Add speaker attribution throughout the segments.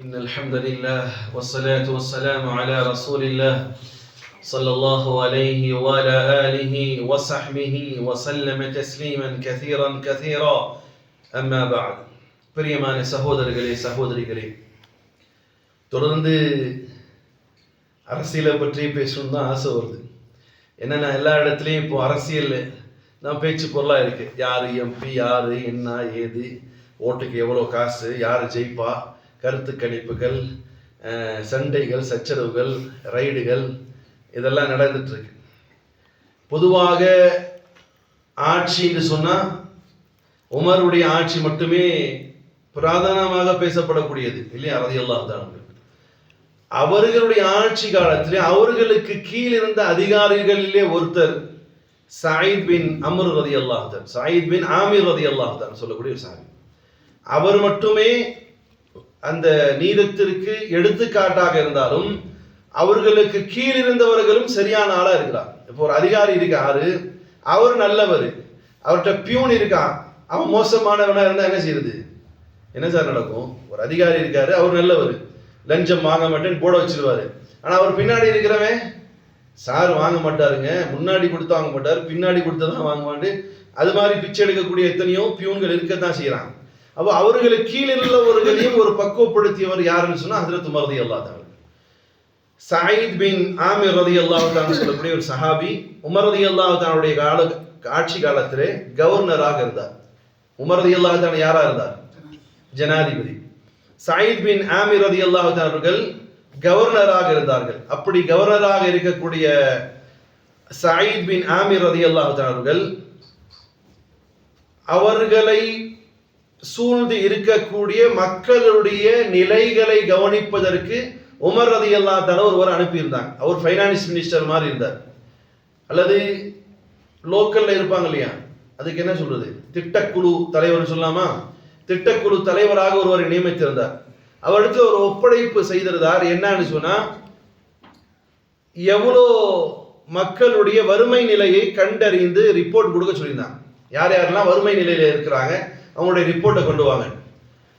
Speaker 1: إن الحمد لله والصلاة والسلام على رسول الله صلى الله عليه وعلى آله وصحبه وسلم تسليما كثيرا كثيرا أما بعد பிரியமான சகோதரர்களே சகோதரிகளே தொடர்ந்து அரசியலை பற்றி பேசணும்னு தான் ஆசை வருது என்னன்னா எல்லா இடத்துலையும் இப்போ அரசியல் தான் பேச்சு பொருளாக இருக்கு யார் எம்பி யார் என்ன ஏது ஓட்டுக்கு எவ்வளோ காசு யார் ஜெயிப்பா கருத்து கணிப்புகள் சண்டைகள் சச்சரவுகள் ரைடுகள் இதெல்லாம் நடந்துட்டுருக்கு. பொதுவாக ஆட்சின்னு சொன்னால் உமருடைய ஆட்சி மட்டுமே பிரதானமாக பேசப்படக்கூடியது இல்லையா? அதையெல்லாம் தான் அவர்களுடைய ஆட்சி காலத்தில் அவர்களுக்கு கீழிருந்த அதிகாரிகளிலே ஒருத்தர் சாயித் பின் அமர் ரதி அல்லாஹர் சாயித் பின் ஆமீர் ரதி அல்லாஹர் சொல்லக்கூடிய சாமி. அவர் மட்டுமே அந்த நீதத்திற்கு எடுத்துக்காட்டாக இருந்தாலும் அவர்களுக்கு கீழ் இருந்தவர்களும் சரியான ஆளா இருக்கிறார் இப்போ ஒரு அதிகாரி இருக்காரு அவர் நல்லவர் அவர்கிட்ட பியூன் இருக்கான். அவன் மோசமானவனா இருந்தா என்ன செய்யுது என்ன சார் நடக்கும்? ஒரு அதிகாரி இருக்காரு அவர் நல்லவர். லஞ்சம் வாங்க மாட்டேன்னு போட வச்சிருவாரு. ஆனா அவர் பின்னாடி இருக்கிறவன் சார் வாங்க மாட்டாருங்க. முன்னாடி கொடுத்து வாங்க மாட்டாரு பின்னாடி கொடுத்ததான் வாங்குவாண்டு அது மாதிரி பிச்சை எடுக்கக்கூடிய எத்தனையோ பியூன்கள் இருக்கத்தான் செய்யறாங்க அப்போ அவர்களுக்கு கீழே உள்ளவர்களையும் ஒரு பக்குவப்படுத்தியவர் யாருன்னு சொன்னா ஹஜரத் மருதி அல்லாஹ் சாயித் பின் ஆமிர் ரதி அல்லாஹ் சொல்லக்கூடிய ஒரு சஹாபி உமர் ரதி கால ஆட்சி காலத்திலே கவர்னராக இருந்தார். உமர் ரதி யாரா இருந்தார்? ஜனாதிபதி. சாயித் பின் ஆமிர் ரதி அல்லாஹ் அவர்கள் கவர்னராக இருந்தார்கள். அப்படி கவர்னராக இருக்கக்கூடிய சாயித் பின் ஆமிர் ரதி அல்லாஹ் அவர்கள் அவர்களை சூழ்ந்து இருக்கக்கூடிய மக்களுடைய நிலைகளை கவனிப்பதற்கு உமர் ரதி அல்லா ஒருவர் அனுப்பியிருந்தாங்க. அவர் ஃபைனான்ஸ் மினிஸ்டர் மாதிரி இருந்தார். அல்லது லோக்கல்ல இருப்பாங்க இல்லையா? அதுக்கு என்ன சொல்றது? திட்டக்குழு தலைவர் சொல்லாமா திட்டக்குழு தலைவராக ஒருவரை நியமித்திருந்தார். அவருக்கு ஒரு ஒப்படைப்பு செய்திருந்தார். என்னன்னு சொன்னா எவ்வளோ மக்களுடைய வறுமை நிலையை கண்டறிந்து ரிப்போர்ட் கொடுக்க சொல்லியிருந்தாங்க. யார் யாரெல்லாம் வறுமை நிலையில இருக்கிறாங்க? அவங்களுடைய ரிப்போர்ட்டை கொண்டு வாங்க.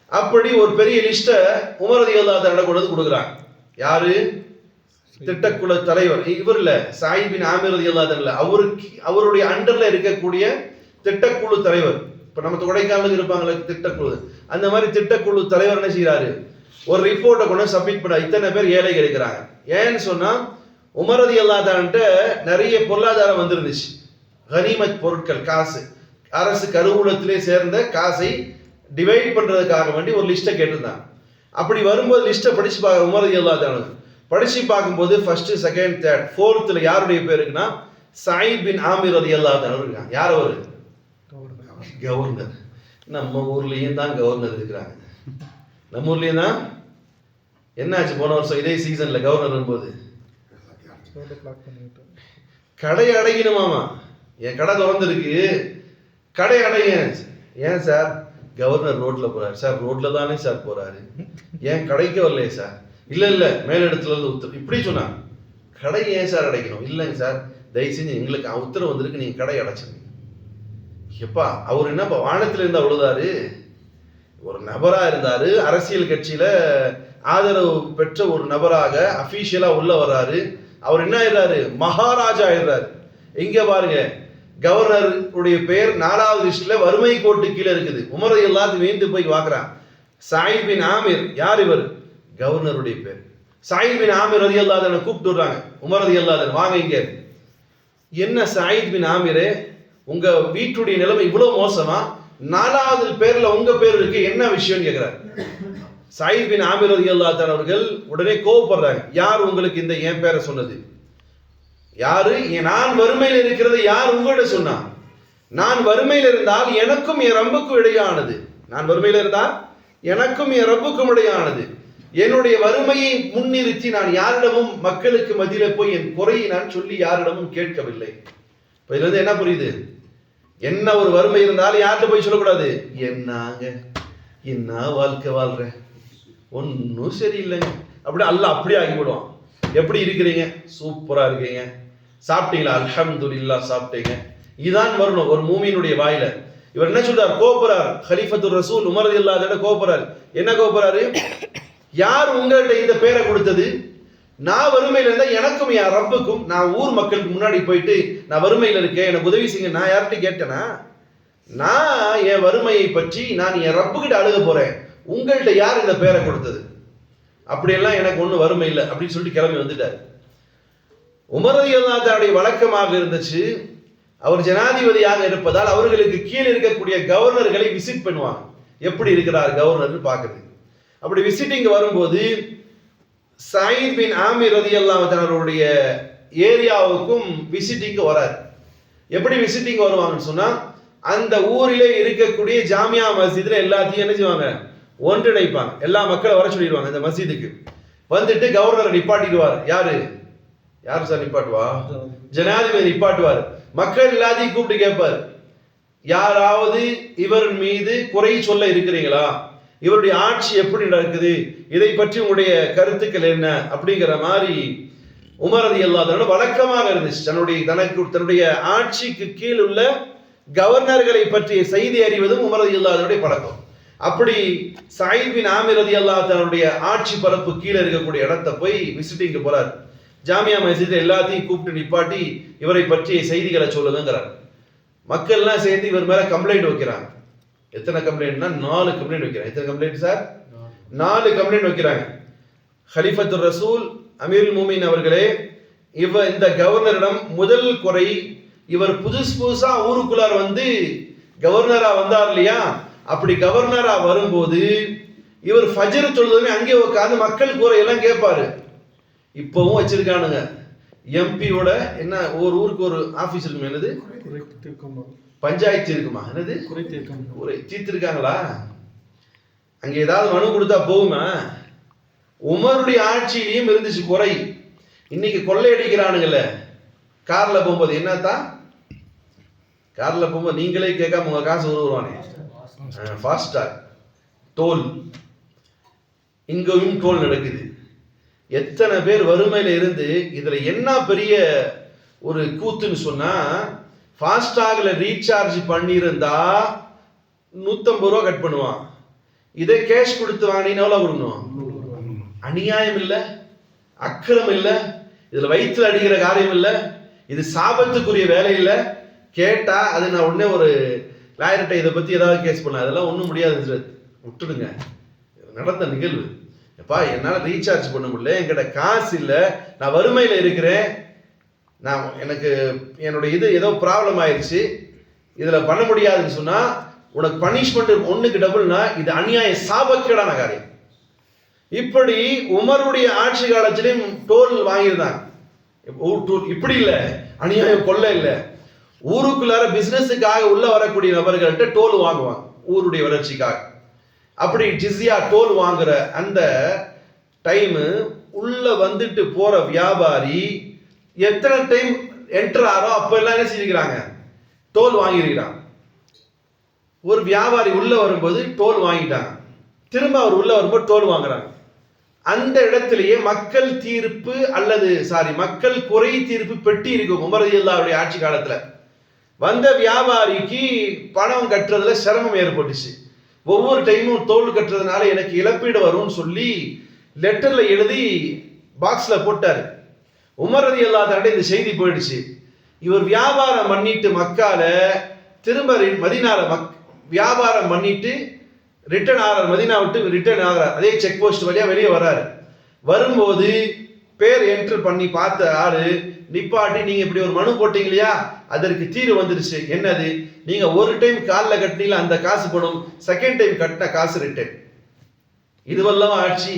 Speaker 1: அப்படி ஒரு பெரிய லிஸ்ட்டை உமரதி அல்லாத கொண்டு வந்து கொடுக்குறாங்க யாரு? திட்டக்குழு தலைவர். இவர் இல்ல சாயிபின் ஆமிரதி அல்லாத இல்ல அவருக்கு அவருடைய அண்டர்ல இருக்கக்கூடிய திட்டக்குழு தலைவர். இப்ப நம்ம கொடைக்கானலுக்கு இருப்பாங்களே திட்டக்குழு. அந்த மாதிரி திட்டக்குழு தலைவர் என்ன செய்யறாரு ஒரு ரிப்போர்ட்டை கொண்டு சப்மிட் பண்ண இத்தனை பேர் ஏழை இருக்கிறாங்க ஏன்னு சொன்னா உமரதி அல்லாதான்ட்ட நிறைய பொருளாதாரம் வந்துருந்துச்சு. கனிமத் பொருட்கள் காசு. அரசு கருவூலத்திலே சேர்ந்த காசை டிவைட் பண்றதுக்காக வேண்டி ஒரு லிஸ்ட்டை கேட்டிருந்தாங்க அப்படி வரும்போது லிஸ்ட்டை படிச்சு பார்க்க உமரதி அல்லாதானு படிச்சு பார்க்கும்போது ஃபர்ஸ்ட் செகண்ட் தேர்ட் ஃபோர்த்தில் யாருடைய பேர் இருக்குன்னா சாயித் பின் ஆமிர் ரதி அல்லாதான் இருக்காங்க. யார் அவரு? கவர்னர். நம்ம ஊர்லயும் தான் கவர்னர் இருக்கிறாங்க. நம்ம ஊர்லயும் தான்? என்னாச்சு போன வருஷம் இதே சீசன்ல கவர்னர் வரும்போது? கடை அடைக்கணுமாமா? என் கடை திறந்துருக்கு. கடை அடைய ஏன்? சார்? கவர்னர் ரோட்ல போறாரு. சார் ரோட்ல தானே சார் போறாரு. ஏன் கடைக்கு வரலையே சார்? இல்ல இல்ல மேலிடத்துல இருந்து உத்தரவு. இப்படி சொன்னாங்க. கடை ஏன் சார் அடைக்கணும்? இல்லைங்க சார். தயவு செஞ்சு எங்களுக்கு உத்தரவு வந்திருக்கு. நீங்க கடை அடைச்சிருங்க. எப்பா அவர் என்னப்பா வானத்துல இருந்தா விழுதாரு ஒரு நபரா இருந்தாரு. அரசியல் கட்சியில ஆதரவு பெற்ற ஒரு நபராக அபிஷியலா உள்ள வர்றாரு. அவர் என்ன ஆயிடுறாரு? மகாராஜா ஆயிடுறாரு. இங்க பாருங்க. கவர்னர் உடைய பெயர் நாலாவது லிஸ்ட்ல வறுமை கோட்டு கீழே இருக்குது. உமர் எல்லாத்தையும் வேந்து போய் பார்க்கறான். சாயித் பின் யார் இவர்? கவர்னருடைய பேர் சாயித் பின் ஆமிர் ரதி அல்லாதனை கூப்பிட்டு விடுறாங்க உமர் ரதி அல்லாதன் வாங்க இங்க. என்ன சாயித் பின் ஆமீரே உங்க வீட்டுடைய நிலைமை இவ்வளவு மோசமா? நாலாவது பேர்ல உங்க பேர் இருக்கு என்ன விஷயம்னு கேக்குறாரு. சாயித் பின் ஆமீர் ரதி அல்லாஹ் அவர்கள் உடனே கோவப்படுறாங்க. யார் உங்களுக்கு இந்த என் பேரை சொன்னது? யாரு? நான் வறுமையில் இருக்கிறது யார் உங்கள்கிட்ட சொன்னா? நான் வறுமையில் இருந்தால் எனக்கும் என் ரப்புக்கும் இடையானது. நான் வறுமையில் இருந்தால் எனக்கும் என் ரப்புக்கும் இடையானது. என்னுடைய வறுமையை முன்னிறுத்தி நான் யாரிடமும் மக்களுக்கு மதியில போய் என் குறையை நான் சொல்லி யாரிடமும் கேட்கவில்லை. இப்போ இதுல இருந்து என்ன புரியுது? என்ன ஒரு வறுமை இருந்தாலும் யார்கிட்ட போய் சொல்லக்கூடாது? என்னங்க? என்ன வாழ்க்கை வாழ்ற? ஒன்றும் சரியில்லைங்க. அப்படி அல்ல அப்படியே ஆகிவிடுவான். எப்படி இருக்கிறீங்க? சூப்பராக இருக்கீங்க. சாப்பிட்டீங்களா? அல்ஹம்துலில்லாஹ் சாப்பிட்டீங்க. இதுதான் வரணும் ஒரு மூமியினுடைய வாயில. இவர் என்ன சொல்றார்? கோபுறார் ஹலிஃபத்து ரசூல் உமர் இல்லாத கோபுறார் என்ன கோபுறாரு யார் உங்கள்கிட்ட இந்த பேரை கொடுத்தது? நான் வறுமையில இருந்தா எனக்கும் என் ரப்புக்கும் நான் ஊர் மக்களுக்கு முன்னாடி போயிட்டு நான் வறுமையில இருக்கேன் எனக்கு உதவி செய்யுங்க. நான் யார்கிட்ட கேட்டேனா? நான் என் வறுமையை பற்றி நான் என் ரப்புக்கிட்ட அழுக போறேன். உங்கள்கிட்ட யார் இந்த பேரை கொடுத்தது? அப்படியெல்லாம் எனக்கு ஒன்றும் வறுமை இல்லை அப்படின்னு சொல்லிட்டு கிளம்பி வந்துட்டார். உமரதியல்லாத்தாவுடைய வழக்கமாக இருந்துச்சு. அவர் ஜனாதிபதியாக இருப்பதால் அவர்களுக்கு கீழே இருக்கக்கூடிய கவர்னர்களை விசிட் பண்ணுவாங்க. எப்படி இருக்கிறார் கவர்னர்னு பார்க்குறது அப்படி விசிட்டிங் வரும்போது சயின் பின் ஆமீர் ரதி அவருடைய ஏரியாவுக்கும் விசிட்டிங்க்கு வரார். எப்படி விசிட்டிங் வருவாங்கன்னு சொன்னால் அந்த ஊரிலே இருக்கக்கூடிய ஜாமியா மஸ்ஜித்ல எல்லாத்தையும் என்ன செய்வாங்க? ஒன்றிணைப்பாங்க. எல்லா மக்களும் வர சொல்லிடுவாங்க இந்த மஸ்ஜிதுக்கு. வந்துட்டு கவர்னரை நிப்பாட்டிடுவார். யாரு? யார் சார் நிப்பாட்டுவா? ஜனாதிபதி நிப்பாட்டுவார். மக்கள் எல்லாத்தையும் கூப்பிட்டு கேட்பார். யாராவது இவர் மீது குறை சொல்ல இருக்கிறீங்களா? இவருடைய ஆட்சி எப்படி நடக்குது? இதை பற்றி உங்களுடைய கருத்துக்கள் என்ன? அப்படிங்கிற மாதிரி உமரதி அல்லாதவனோட வழக்கமாக இருந்துச்சு. தன்னுடைய தனக்கு தன்னுடைய ஆட்சிக்கு கீழ் உள்ள கவர்னர்களை பற்றிய செய்தி அறிவதும் உமரதி அல்லாதனுடைய பழக்கம். அப்படி சாயித் பின் ஆமிர் தன்னுடைய ஆட்சி பரப்பு கீழே இருக்கக்கூடிய இடத்த போய் விசிட்டிங்க்கு போறார். ஜாமியா மஸ்ஜித் எல்லாத்தையும் கூப்பிட்டு நிப்பாட்டி இவரை பற்றிய செய்திகளை சொல்லுங்கிறார் மக்கள்லாம் சேர்ந்து இவர் மேல கம்ப்ளைண்ட் வைக்கிறாங்க. எத்தனை கம்ப்ளைண்ட்னா நாலு கம்ப்ளைண்ட் வைக்கிறாங்க. எத்தனை கம்ப்ளைண்ட் சார் நாலு. கம்ப்ளைண்ட் வைக்கிறாங்க. ஹலிஃபத்துர் ரசூல் அமீருல் மூமின் அவர்களே இவ இந்த கவர்னரிடம் முதல் குறை இவர் புதுசு புதுசா ஊருக்குள்ளார் வந்து கவர்னரா வந்தார் இல்லையா? அப்படி கவர்னரா வரும்போது இவர் ஃபஜர் சொல்லுதுமே அங்கே உட்காந்து மக்கள் குறையெல்லாம் கேட்பாரு. இப்பவும் வச்சிருக்கானுங்க. எம்பியோட என்ன ஒரு ஊருக்கு ஒரு ஆபீஸ் இருக்குமே என்னது? பஞ்சாயத்து இருக்குமா என்னது? ஒரு தீர்த்திருக்காங்களா? அங்க ஏதாவது மனு கொடுத்தா போகுமா? உமருடைய ஆட்சியிலையும் இருந்துச்சு குறை. இன்னைக்கு கொள்ளையடிக்கிறானுங்கல்ல. கார்ல போகும்போது என்னத்தான் கார்ல போகும்போது நீங்களே கேட்காம உங்க காசு உருவானே. FASTag toll. இங்கேயும் டோல் நடக்குது. எத்தனை பேர் வறுமையில இருந்து இதுல என்ன பெரிய ஒரு கூத்துன்னு சொன்னா ஃபாஸ்டாகில் ரீசார்ஜ் பண்ணியிருந்தா நூற்றம்பது ரூபா கட் பண்ணுவான். இதே கேஷ் கொடுத்து வாங்கினீங்கன்னா எவ்வளோ கொடுக்கணும்? அநியாயம் இல்லை அக்கிரம் இல்லை இதில் வயிற்றில் அடிக்கிற காரியம் இல்லை இது சாபத்துக்குரிய வேலை இல்லை. கேட்டால் அது நான் உடனே ஒரு லாயர்கிட்ட இதை பற்றி ஏதாவது கேஸ் பண்ணலாம் அதெல்லாம் ஒன்றும் முடியாது விட்டுடுங்க. நடந்த நிகழ்வு. எப்பா என்னால் ரீசார்ஜ் பண்ண முடியல என்கிட்ட காசு இல்லை நான் வறுமையில் இருக்கிறேன். நான் எனக்கு என்னுடைய இது ஏதோ ப்ராப்ளம் ஆயிடுச்சு இதில் பண்ண முடியாதுன்னு சொன்னால் உனக்கு பனிஷ்மெண்ட் ஒன்றுக்கு டபுள்னா இது அநியாய சாபக்கேடான காரியம். இப்படி உமருடைய ஆட்சி காலத்திலையும் டோல் வாங்கியிருந்தாங்க டோல் இப்படி இல்லை அநியாயம் கொள்ள இல்லை. ஊருக்குள்ளார பிசினஸுக்காக உள்ள வரக்கூடிய நபர்கள்ட்ட டோல் வாங்குவாங்க ஊருடைய வளர்ச்சிக்காக. அப்படி ஜிஸியா டோல் வாங்குற அந்த டைம் உள்ள வந்துட்டு போற வியாபாரி எத்தனை டைம் என்டர் ஆறோ அப்ப எல்லாம் என்ன செஞ்சுக்கிறாங்க டோல் வாங்கிருக்கிறான் ஒரு வியாபாரி உள்ள வரும்போது டோல் வாங்கிட்டாங்க திரும்ப அவர் உள்ள வரும்போது டோல் வாங்குறாங்க. அந்த இடத்திலேயே மக்கள் தீர்ப்பு அல்லது சாரி மக்கள் குறை தீர்ப்பு பெட்டி இருக்கும் உமரதியுல்லாவுடைய ஆட்சி காலத்துல. வந்த வியாபாரிக்கு பணம் கட்டுறதுல சிரமம் ஏற்பட்டுச்சு. ஒவ்வொரு டைமும் தோல் கட்டுறதுனால எனக்கு இழப்பீடு வரும்னு சொல்லி லெட்டர்ல எழுதி பாக்ஸ்ல போட்டாரு. உமர் ரதி இந்த செய்தி போயிடுச்சு. இவர் வியாபாரம் பண்ணிட்டு மக்கால திரும்ப மதினால மக் வியாபாரம் பண்ணிட்டு ரிட்டர்ன் ஆகிறார் மதினா விட்டு ரிட்டர்ன் ஆகிறார். அதே செக் போஸ்ட் வழியா வெளியே வராரு. வரும்போது பேர் என்ட்ரு பண்ணி பார்த்த ஆளு நிப்பாட்டி நீங்க இப்படி ஒரு மனு போட்டீங்க இல்லையா? அதற்கு தீர்வு வந்துருச்சு. என்னது? நீங்க ஒரு டைம் காலில் கட்டினீங்களா? அந்த காசு பணம். செகண்ட் டைம் கட்டின காசு ரிட்டர்ன் இதுவெல்லாம் ஆட்சி?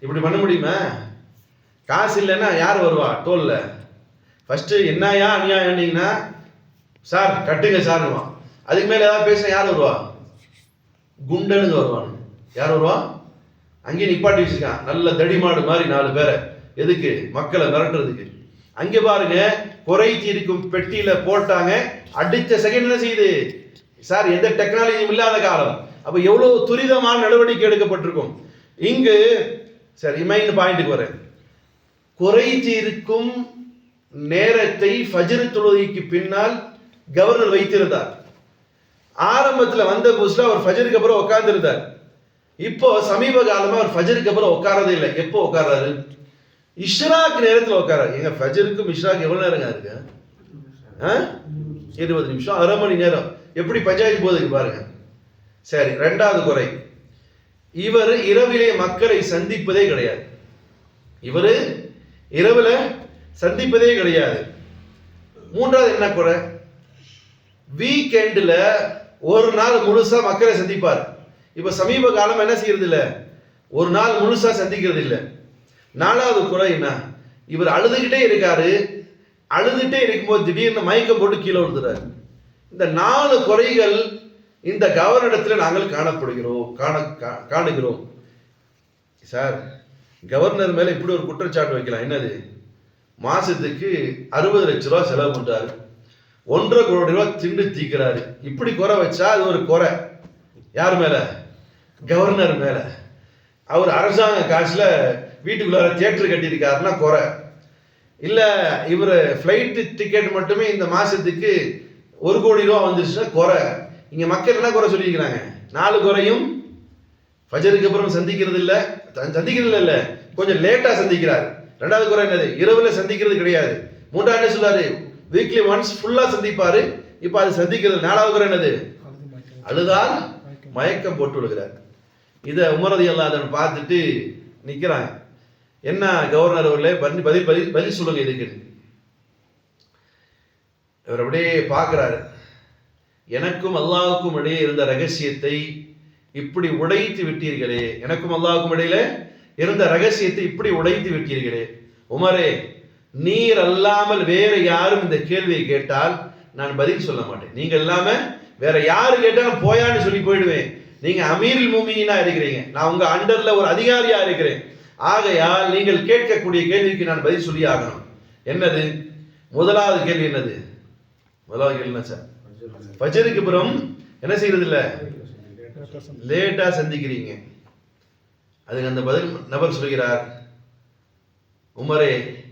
Speaker 1: இப்படி பண்ண முடியுமா? காசு இல்லைன்னா யார் வருவா? டோல்ல ஃபர்ஸ்ட் என்னயா அநியாயம்னீங்கன்னா சார் கட்டுங்க சார்னுவான் அதுக்கு மேல ஏதாவது பேச யார் வருவா? குண்டனுங்க வருவான் யார் வருவா? அங்கேயே நிப்பாட்டி வச்சிருக்கான். நல்ல தடிமாடு மாதிரி நாலு பேரை. எதுக்கு? மக்களை மிரட்டுறதுக்கு. அங்கே பாருங்க குறை தீர்க்கும் பெட்டியில போட்டாங்க அடித்த செகண்ட் என்ன செய்யுது? சார் எந்த டெக்னாலஜியும் இல்லாத காலம். அப்ப எவ்வளவு துரிதமான நடவடிக்கை எடுக்கப்பட்டிருக்கும்? இங்கு சரி மெயின் பாயிண்ட்டுக்கு வரேன். குறை தீர்க்கும் நேரத்தை ஃபஜ்ரு தொழுகைக்கு பின்னால் கவர்னர் வைத்திருந்தார். ஆரம்பத்தில் வந்த புதுசில் அவர் ஃபஜருக்கு அப்புறம் உட்கார்ந்துருந்தார். இப்போ சமீப காலமாக அவர் ஃபஜருக்கு அப்புறம் உட்காரதே இல்லை. எப்போ உட்கார்றாரு? இஷ்ராக் நேரத்தில் உட்கார எங்க ஃபஜருக்கும் இஷ்ராக் எவ்வளவு நேரங்க இருக்கு ஆ? இருபது நிமிஷம் அரை மணி நேரம். எப்படி பஞ்சாயத்து போதுக்கு பாருங்க. சரி ரெண்டாவது குறை. இவர் இரவிலே மக்களை சந்திப்பதே கிடையாது. இவர் இரவில் சந்திப்பதே கிடையாது. மூன்றாவது என்ன குறை? வீக்கெண்டில் ஒரு நாள் முழுசா மக்களை சந்திப்பார். இப்போ சமீப காலம் என்ன செய்யறது இல்லை ஒரு நாள் முழுசா சந்திக்கிறது இல்லை நாலாவது குறை என்ன? இவர் அழுதுகிட்டே இருக்காரு. அழுதுகிட்டே இருக்கும்போது திடீர்னு மயக்கம் போட்டு கீழே விழுந்துறாரு. இந்த நாலு குறைகள் இந்த கவர்னரிடத்தில் நாங்கள் காணப்படுகிறோம். காண கா- காணுகிறோம். சார் கவர்னர் மேலே இப்படி ஒரு குற்றச்சாட்டு வைக்கலாம். என்னது? மாசத்துக்கு அறுபது லட்ச ரூபா செலவு பண்றாரு. ஒன்றரை கோடி ரூபாய் திண்டு தீக்கிறாரு. இப்படி குறை வச்சா அது ஒரு குறை. யார் மேல? கவர்னர் மேல. அவர் அரசாங்க காசுல வீட்டுக்குள்ளார தியேட்டர் கட்டியிருக்காருன்னா குறை. இல்லை இவர் ஃப்ளைட்டு டிக்கெட் மட்டுமே இந்த மாதத்துக்கு ஒரு கோடி ரூபா வந்துருச்சுன்னா குறை. இங்கே மக்கள் என்ன குறை சொல்லியிருக்கிறாங்க? நாலு குறையும் ஃபஜருக்கு அப்புறம் சந்திக்கிறது இல்லை. சந்திக்கிறது இல்லை கொஞ்சம் லேட்டாக சந்திக்கிறார். ரெண்டாவது குறை என்னது? இரவில் சந்திக்கிறது கிடையாது. மூன்றாவது என்ன வீக்லி ஒன்ஸ் ஃபுல்லாக சந்திப்பார். இப்போ அது சந்திக்கிறது. நாலாவது குறை என்னது? அழுதால் மயக்கம் போட்டு விடுகிறார் இதை உமரதி அல்லாதன் பார்த்துட்டு நிற்கிறாங்க என்ன கவர்னர் அவர்களே? பதில் பதில் பதில் பதில் சொல்லுங்க இதுக்கு இவர் அப்படியே பார்க்கிறாரு. எனக்கும் அல்லாவுக்கும் இடையே இருந்த ரகசியத்தை இப்படி உடைத்து விட்டீர்களே. எனக்கும் அல்லாவுக்கும் இடையில இருந்த ரகசியத்தை இப்படி உடைத்து விட்டீர்களே. உமரே நீர் அல்லாமல் வேற யாரும் இந்த கேள்வியை கேட்டால் நான் பதில் சொல்ல மாட்டேன். நீங்க இல்லாம வேற யாரு கேட்டாலும் போயான்னு சொல்லி போயிடுவேன். நீங்க அமீரில் மூமியினா இருக்கிறீங்க. நான் உங்க அண்டர்ல ஒரு அதிகாரியா இருக்கிறேன். ஆகையால் நீங்கள் கேட்கக்கூடிய கேள்விக்கு நான் பதில் சொல்லி ஆகணும் என்னது? முதலாவது கேள்வி என்னது? முதலாவது கேள்வி என்ன சார்? ஃபஜருக்கு அப்புறம் என்ன செய்யறது இல்ல லேட்டா சந்திக்கிறீங்க. அதுக்கு அந்த பதில் நபர் சொல்கிறார் உமரே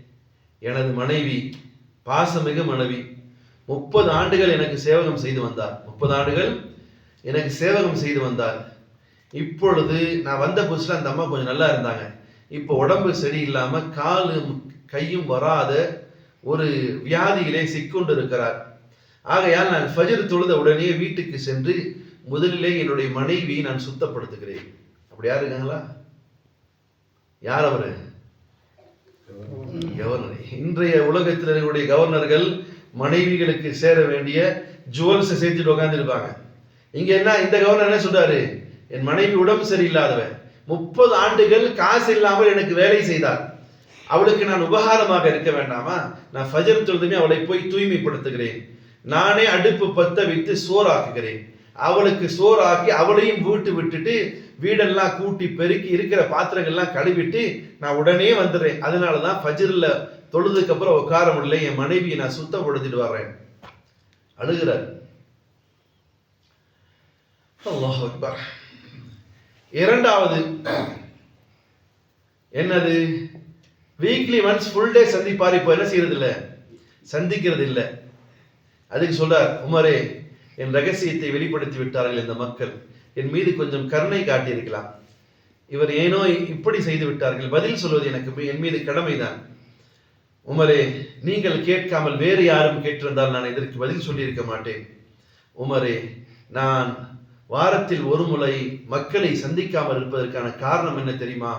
Speaker 1: எனது மனைவி பாசமிகு மனைவி முப்பது ஆண்டுகள் எனக்கு சேவகம் செய்து வந்தார். முப்பது ஆண்டுகள் எனக்கு சேவகம் செய்து வந்தார். இப்பொழுது நான் வந்த புதுசுல அந்த அம்மா கொஞ்சம் நல்லா இருந்தாங்க. இப்போ உடம்பு சரியில்லாமல் காலும் கையும் வராத ஒரு வியாதியிலே சிக்கொண்டு இருக்கிறார் ஆகையால் நான் ஃபஜர் தொழுத உடனே வீட்டுக்கு சென்று முதலிலே என்னுடைய மனைவியை நான் சுத்தப்படுத்துகிறேன். அப்படி யார் இருக்காங்களா? யார் அவரு? கவர்னர். இன்றைய உலகத்தில் இருக்கக்கூடிய கவர்னர்கள் மனைவிகளுக்கு சேர வேண்டிய ஜுவல்ஸை சேர்த்துட்டு உட்காந்துருப்பாங்க இங்க என்ன? இந்த கவர்னர் என்ன சொல்றாரு? என் மனைவி உடம்பு சரியில்லாதவன். முப்பது ஆண்டுகள் காசு இல்லாமல் எனக்கு வேலை செய்தார் அவளுக்கு நான் உபகாரமாக இருக்க வேண்டாமா? நான் ஃபஜர் தொழுதுமே அவளை போய் தூய்மைப்படுத்துகிறேன். நானே அடுப்பு பத்த வைத்து சோறாக்குகிறேன். அவளுக்கு சோறாக்கி அவளையும் வீட்டு விட்டுட்டு வீடெல்லாம் கூட்டி பெருக்கி இருக்கிற பாத்திரங்கள்லாம் கழுவிட்டு நான் உடனே வந்துடுறேன். அதனால தான் ஃபஜ்ரில் தொழுதுக்கு அப்புறம் உட்கார முடியல. என் மனைவியை நான் சுத்தப்படுத்திட்டு வர்றேன். அழுகிறார். அல்லாஹ் அக்பர். இரண்டாவது என்னது? வீக்லி ஒன்ஸ் ஃபுல் டே சந்திப்பார். இப்போ என்ன செய்யறது இல்லை சந்திக்கிறது இல்லை அதுக்கு சொல்றார் உமரே என் ரகசியத்தை வெளிப்படுத்தி விட்டார்கள் இந்த மக்கள். என் மீது கொஞ்சம் கருணை காட்டியிருக்கலாம். இவர் ஏனோ இப்படி செய்து விட்டார்கள். பதில் சொல்வது எனக்கு என் மீது கடமைதான். உமரே நீங்கள் கேட்காமல் வேறு யாரும் கேட்டிருந்தால் நான் இதற்கு பதில் சொல்லியிருக்க மாட்டேன். உமரே நான் வாரத்தில் ஒரு முறை மக்களை சந்திக்காமல் இருப்பதற்கான காரணம் என்ன தெரியுமா?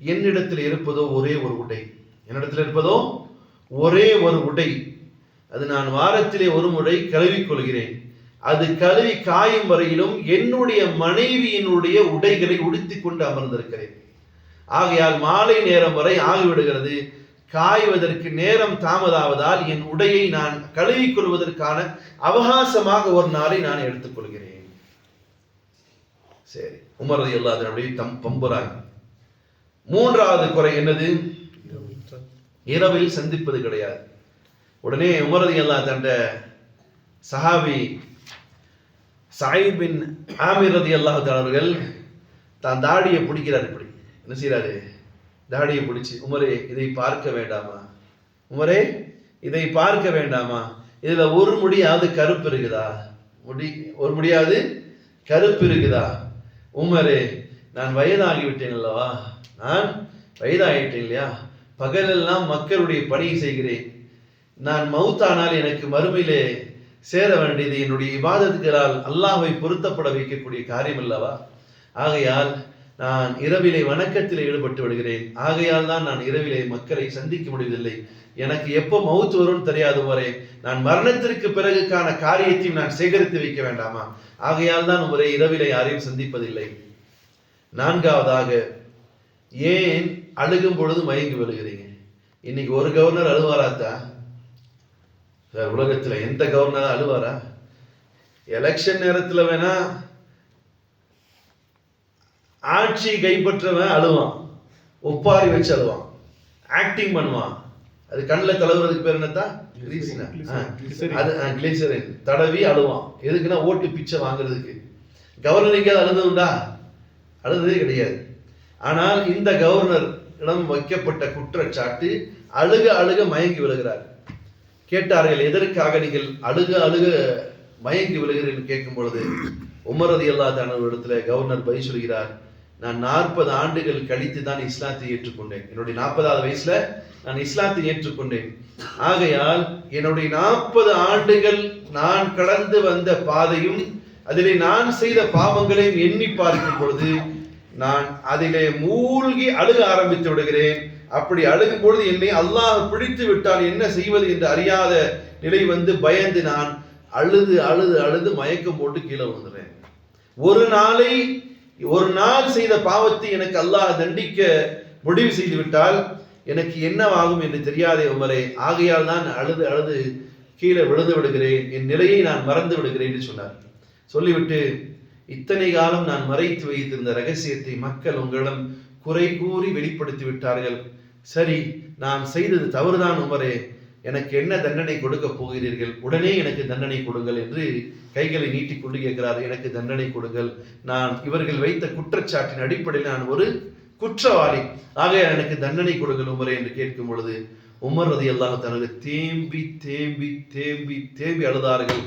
Speaker 1: என்னிடத்தில் இருப்பதோ ஒரே ஒரு உடை. என்னிடத்தில் இருப்பதோ ஒரே ஒரு உடை. அது நான் வாரத்திலே ஒரு முறை கழுவிக்கொள்கிறேன் அது கழுவி காயும் வரையிலும் என்னுடைய மனைவியினுடைய உடைகளை உடுத்தி கொண்டு அமர்ந்திருக்கிறேன். ஆகையால் மாலை நேரம் வரை ஆகிவிடுகிறது. காய்வதற்கு நேரம் தாமதாவதால் என் உடையை நான் கழுவிக் கொள்வதற்கான அவகாசமாக ஒரு நாளை நான் எடுத்துக்கொள்கிறேன் சரி. உமரது எல்லாத்தையும் அப்படியே தம் பம்புறாங்க. மூன்றாவது குறை என்னது? இரவில் சந்திப்பது கிடையாது. உடனே உமரது எல்லா தண்ட சஹாபி சாயிபின் பின் ஆமிர் ரதி அவர்கள் தான் தாடியை பிடிக்கிறார் இப்படி. என்ன செய்யறாரு தாடியை பிடிச்சி உமரே இதை பார்க்க வேண்டாமா? உமரே இதை பார்க்க வேண்டாமா? இதுல ஒரு முடியாவது கருப்பு இருக்குதா? முடி ஒரு முடியாவது கருப்பு இருக்குதா? உமரே நான் வயதாகிவிட்டேன் அல்லவா? நான் வயதாகிவிட்டேன் இல்லையா? பகலெல்லாம் மக்களுடைய பணியை செய்கிறேன். நான் மவுத்தானால் எனக்கு மறுமையிலே சேர வேண்டியது என்னுடைய இபாதத்துகளால் அல்லாஹ்வை பொருத்தப்பட வைக்கக்கூடிய காரியம் அல்லவா? ஆகையால் நான் இரவிலே வணக்கத்தில் ஈடுபட்டு விடுகிறேன். ஆகையால் தான் நான் இரவிலே மக்களை சந்திக்க முடிவதில்லை. எனக்கு எப்போ மவுத்து வரும்னு தெரியாது முறை நான் மரணத்திற்கு பிறகுக்கான காரியத்தையும் நான் சேகரித்து வைக்க வேண்டாமா? ஆகையால் தான் ஒரே இரவிலே யாரையும் சந்திப்பதில்லை. நான்காவதாக ஏன் அழுகும் பொழுது மயங்கி விழுகிறீங்க? இன்னைக்கு ஒரு கவர்னர் அழுவாராத்தா? சார் உலகத்துல எந்த கவர்னர் அழுவாரா? எலெக்ஷன் நேரத்துல வேணா ஆட்சி கைப்பற்றவன் அழுவான். ஒப்பாரி வச்சு அழுவான். ஆக்டிங் பண்ணுவான். அது கண்ணில் தடவுறதுக்கு பேர் என்னத்தா? கிரீசினா? அது கிளேசரின் தடவி அழுவான். எதுக்குன்னா ஓட்டு பிச்சை வாங்குறதுக்கு. கவர்னர் எங்கேயாவது அழுதுண்டா அழுததே கிடையாது. ஆனால் இந்த கவர்னர் இடம் வைக்கப்பட்ட குற்றச்சாட்டு அழுக அழுக மயங்கி விழுகிறார். கேட்டார்கள் எதற்காக நீங்கள் அழுக அழுக மயங்கி விழுகிறீர்கள்? கேட்கும் பொழுது உமரது எல்லா இடத்துல கவர்னர் பதில் சொல்கிறார் நான் நாற்பது ஆண்டுகள் கழித்து தான் இஸ்லாத்தை ஏற்றுக்கொண்டேன். என்னுடைய நாற்பதாவது வயசுல நான் இஸ்லாத்தை ஏற்றுக்கொண்டேன். ஆகையால் என்னுடைய நாற்பது ஆண்டுகள் நான் கடந்து வந்த பாதையும் அதிலே நான் செய்த பாவங்களையும் எண்ணி பார்க்கும் பொழுது நான் அதிலே மூழ்கி அழுக ஆரம்பித்து விடுகிறேன். அப்படி அழுகும் பொழுது என்னை அல்லாஹ் பிடித்து விட்டால் என்ன செய்வது என்று அறியாத நிலை வந்து பயந்து நான் அழுது அழுது அழுது மயக்கம் போட்டு கீழே விழுந்துறேன். ஒரு நாளை ஒரு நாள் செய்த பாவத்தை எனக்கு அல்லாஹ் தண்டிக்க முடிவு செய்து விட்டால் எனக்கு என்னவாகும் என்று தெரியாதே உமரே ஆகையால் தான் அழுது அழுது கீழே விழுந்து விடுகிறேன் என் நிலையை நான் மறந்து விடுகிறேன் என்று சொன்னார். சொல்லிவிட்டு இத்தனை காலம் நான் மறைத்து வைத்திருந்த ரகசியத்தை மக்கள் உங்களிடம் குறை கூறி வெளிப்படுத்தி விட்டார்கள். சரி நான் செய்தது தவறுதான் உமரே எனக்கு என்ன தண்டனை கொடுக்க போகிறீர்கள்? உடனே எனக்கு தண்டனை கொடுங்கள் என்று கைகளை நீட்டிக்கொண்டு கேட்கிறார். எனக்கு தண்டனை கொடுங்கள். நான் இவர்கள் வைத்த குற்றச்சாட்டின் அடிப்படையில் நான் ஒரு குற்றவாளி. ஆக எனக்கு தண்டனை கொடுங்கள் உமரே என்று கேட்கும் பொழுது உமர் ரதி அல்லாஹ் தனது தேம்பி தேம்பி தேம்பி தேம்பி அழுதார்கள்.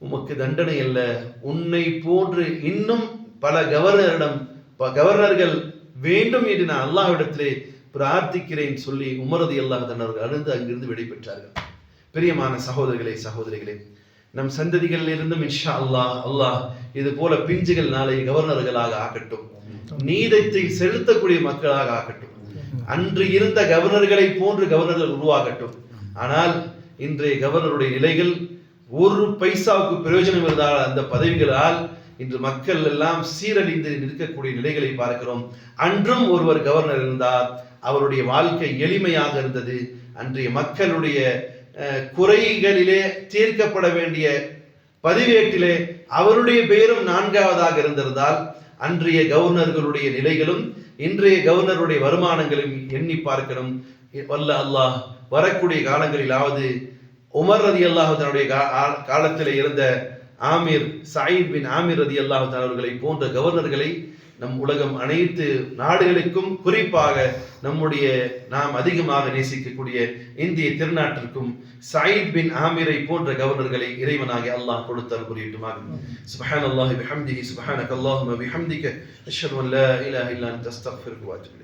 Speaker 1: உமக்கு தண்டனை அல்ல. உன்னை போன்று இன்னும் பல கவர்னரிடம் ப- கவர்னர்கள் வேண்டும் என்று நான் அல்லாஹ்விடத்திலே பிரார்த்திக்கிறேன் சொல்லி உமரதி அல்லாஹ் தன்னவர்கள் அழுந்து அங்கிருந்து விடைபெற்றார்கள் பிரியமான சகோதரிகளே சகோதரிகளே நம் சந்ததிகளில் இருந்தும் இன்ஷா அல்லாஹ் அல்லாஹ் இது போல பிஞ்சுகள் நாளை கவர்னர்களாக ஆகட்டும். நீதத்தை செலுத்தக்கூடிய மக்களாக ஆகட்டும். அன்று இருந்த கவர்னர்களை போன்று கவர்னர்கள் உருவாகட்டும். ஆனால் இன்றைய கவர்னருடைய நிலைகள் ஒரு பைசாவுக்கு பிரயோஜனம் இருந்தால் அந்த பதவிகளால் இன்று மக்கள் எல்லாம் சீரழிந்து நிற்கக்கூடிய நிலைகளை பார்க்கிறோம். அன்றும் ஒருவர் கவர்னர் இருந்தார். அவருடைய வாழ்க்கை எளிமையாக இருந்தது. அன்றைய மக்களுடைய குறைகளிலே தீர்க்கப்பட வேண்டிய பதிவேட்டிலே அவருடைய பெயரும் நான்காவதாக இருந்திருந்தால் அன்றைய கவர்னர்களுடைய நிலைகளும் இன்றைய கவர்னருடைய வருமானங்களும் எண்ணி பார்க்கணும். வல்ல அல்லாஹ் வரக்கூடிய காலங்களிலாவது உமர் ரதி அல்லாஹு தன்னுடைய கா- இருந்த ஆமீர் சயீத் பின் ஆமீர் ரதி அல்லாஹு அவர்களை போன்ற கவர்னர்களை நம் உலகம் அனைத்து நாடுகளுக்கும் குறிப்பாக நம்முடைய நாம் அதிகமாக நேசிக்கக்கூடிய இந்திய திருநாட்டிற்கும் சயீத் பின் ஆமீரை போன்ற கவர்னர்களை இறைவனாக அல்லாஹ் கொடுத்தால் புரியட்டுமாக. சுபஹான் அல்லாஹி பிஹம்திஹி சுபஹானக அல்லாஹும்ம பிஹம்திக அஷ்ஹது அன் லா இலாஹ இல்லா அன்த அஸ்தக்ஃபிருக வ அத்தூபு